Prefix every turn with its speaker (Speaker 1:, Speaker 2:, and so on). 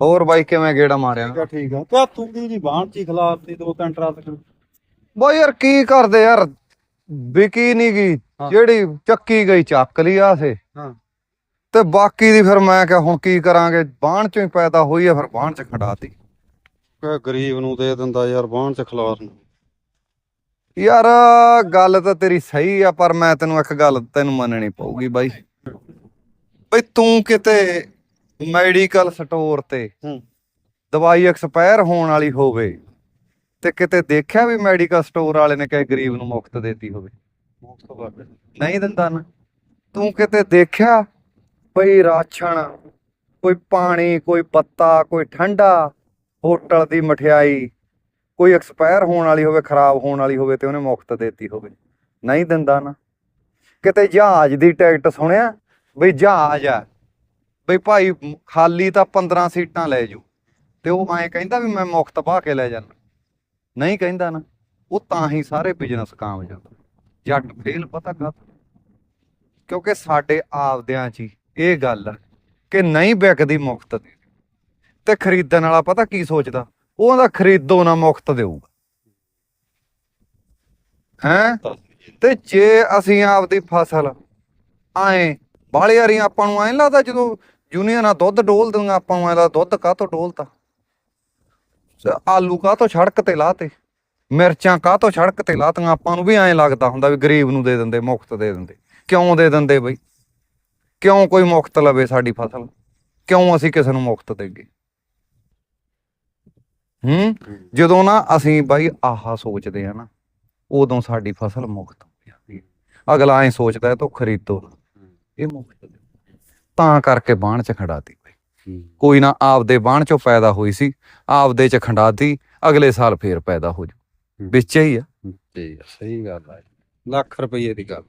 Speaker 1: ਹੋਰ ਬਾਈ ਕਿਵੇਂ ਗੇੜਾ ਮਾਰਿਆ?
Speaker 2: ਠੀਕ ਆ ਠੀਕ ਆ। ਕਿਆ ਤੂੰ ਕੀ ਜੀ ਬਾਹਣ ਚ ਹੀ ਖਿਲਾਰਤੀ ਦੋ ਤਿੰਨ ਟਰੱਕ
Speaker 1: ਬਾਈ ਯਾਰ ਕੀ ਕਰਦੇ ਯਾਰ? ਵਿਕੀ ਨਹੀਂ ਗਈ। ਜਿਹੜੀ ਚੱਕੀ ਗਈ ਚੱਕ ਲਈ ਆ ਸੇ।
Speaker 2: ਹਾਂ।
Speaker 1: ਤੇ ਬਾਕੀ ਦੀ ਫਿਰ ਮੈਂ ਕਿਹਾ ਹੁਣ ਕੀ ਕਰਾਂਗੇ? ਬਾਣ ਚੋਂ ਹੀ ਪੈਦਾ ਹੋਈ ਆ ਫਿਰ ਬਾਣ ਚ ਖੜਾਤੀ।
Speaker 2: ਕਿਆ ਗਰੀਬ ਨੂੰ ਦੇ ਦਿੰਦਾ ਯਾਰ ਬਾਹਣ ਚ ਖਿਲਾਰਨ
Speaker 1: ਯਾਰ ਗੱਲ ਤਾਂ ਤੇਰੀ ਸਹੀ ਆ ਪਰ ਮੈਂ ਤੈਨੂੰ ਇੱਕ ਗੱਲ ਤੈਨੂੰ ਮੰਨਣੀ ਪਊਗੀ ਬਾਈ। ਬਈ ਤੂੰ ਕਿਤੇ ਮੈਡੀਕਲ ਸਟੋਰ ਤੇ
Speaker 2: ਹੂੰ।
Speaker 1: ਦਵਾਈ ਐਕਸਪਾਇਰ ਹੋਣ ਵਾਲੀ ਹੋਵੇ ਤੇ ਕਿਤੇ ਦੇਖਿਆ ਵੀ ਮੈਡੀਕਲ ਸਟੋਰ ਵਾਲੇ ਨੇ ਕਿਸੇ ਗਰੀਬ ਨੂੰ ਮੁਫਤ ਦੇਤੀ ਹੋਵੇ? ਨਹੀਂ ਦਿੰਦਾ ਨਾ। ਤੂੰ ਕਿਤੇ ਦੇਖਿਆ ਬਈ ਰਾਸ਼ਨ ਕੋਈ ਪਾਣੀ ਕੋਈ ਪੱਤਾ ਕੋਈ ਠੰਡਾ ਹੋਟਲ ਦੀ ਮਠਿਆਈ ਕੋਈ ਐਕਸਪਾਇਰ ਹੋਣ ਵਾਲੀ ਹੋਵੇ ਖਰਾਬ ਹੋਣ ਵਾਲੀ ਹੋਵੇ ਤੇ ਉਹਨੇ ਮੁਫਤ ਦੇਤੀ ਹੋਵੇ? ਨਹੀਂ ਦਿੰਦਾ ਨਾ। ਕਿਤੇ ਜਹਾਜ਼ ਦੀ ਟਿਕਟ ਸੁਣਿਆ ਬਈ ਜਹਾਜ਼ ਆ। ਬਈ ਭਾਈ, ਖਾਲੀ ਤਾਂ 15 ਸੀਟਾਂ ਲੈ ਜੂ ਤੇ ਉਹ ਐਂ ਕਹਿੰਦਾ ਵੀ ਮੈਂ ਮੁਫਤ ਪਾ ਕੇ ਲੈ ਜਾਣਾ ਨਹੀਂ ਕਹਿੰਦਾ ਨਾ, ਉਹ ਤਾਂ ਹੀ ਸਾਰੇ ਬਿਜ਼ਨਸ ਕਾਮਯਾਬ ਜੱਟ ਫੇਲ ਪਤਾ ਕਾ ਕਿਉਂਕਿ ਸਾਡੇ ਆਪਦਿਆਂ 'ਚ ਇਹ ਗੱਲ ਕਿ ਨਹੀਂ ਵਿਕਦੀ ਮੁਫਤ ਦੀ। ਤੇ ਖਰੀਦਣ ਵਾਲਾ ਪਤਾ ਕੀ ਸੋਚਦਾ? ਉਹ ਆਂਦਾ ਖਰੀਦੋ ਨਾ ਮੁਫਤ ਦੇਊਗਾ। ਹੈ? ਤੇ ਜੇ ਅਸੀਂ ਆਪਦੀ ਫਸਲ ਆਏ ਬਾਲੇ ਯਾਰੀ ਆਪਾਂ ਨੂੰ ਐਂ ਲੱਗਦਾ ਜਦੋਂ ਯੂਨੀਅਨਾਂ ਦੁੱਧ ਡੋਲ ਦਿੰਦੀਆਂ ਆਪਾਂ ਨੂੰ ਐਂ ਲੱਗਦਾ ਦੁੱਧ ਕਾਹਤੋਂ ਡੋਲਤਾ? ਸ- ਆਲੂ ਕਾਹਤੋਂ ਸੜਕ ਤੇ ਲਾਤੇ? ਮਿਰਚਾਂ ਕਾਹਤੋਂ ਸੜਕ ਤੇ ਲਾਤੀਆਂ? ਆਪਾਂ ਨੂੰ ਵੀ ਐਂ ਲੱਗਦਾ ਹੁੰਦਾ ਵੀ ਗਰੀਬ ਨੂੰ ਦੇ ਦਿੰਦੇ, ਮੁਫਤ ਦੇ ਦਿੰਦੇ। ਕਿਉਂ ਦੇ ਦਿੰਦੇ ਬਈ? ਕਿਉਂ ਕੋਈ ਮੁਫਤ ਲਵੇ ਸਾਡੀ ਫਸਲ? ਕਿਉਂ ਅਸੀਂ ਕਿਸੇ ਨੂੰ ਮੁਫਤ ਦੇਗੇ ਹੂੰ? ਜਦੋਂ ਨਾ ਅਸੀਂ ਬਾਈ ਆਹਾ ਸੋਚਦੇ ਆ ਨਾ, ਉਦੋਂ ਸਾਡੀ ਫਸਲ ਮੁਫਤ ਹੋ ਜਾਂਦੀ ਹੈ ਅਗਲਾ ਐਂ ਸੋਚਦਾ ਹੈ ਤੋ ਖਰੀਦੋ। ਇਹ ਮੁਫਤ ਤਾਂ ਕਰਕੇ ਬਾਣ ਚ ਖੜਾਤੀ ਬਈ। ਕੋਈ ਨਾ ਆਪਦੇ ਬਾਣ ਚੋਂ ਪੈਦਾ ਹੋਈ ਸੀ ਆਪਦੇ ਚ ਖੰਡਾਤੀ ਅਗਲੇ ਸਾਲ ਫੇਰ ਪੈਦਾ ਹੋ ਜੂ। ਵਿੱਚ ਹੀ ਆ।
Speaker 2: ਠੀਕ ਆ ਸਹੀ ਗੱਲ ਆ ਲੱਖ ਰੁਪਏ ਦੀ ਗੱਲ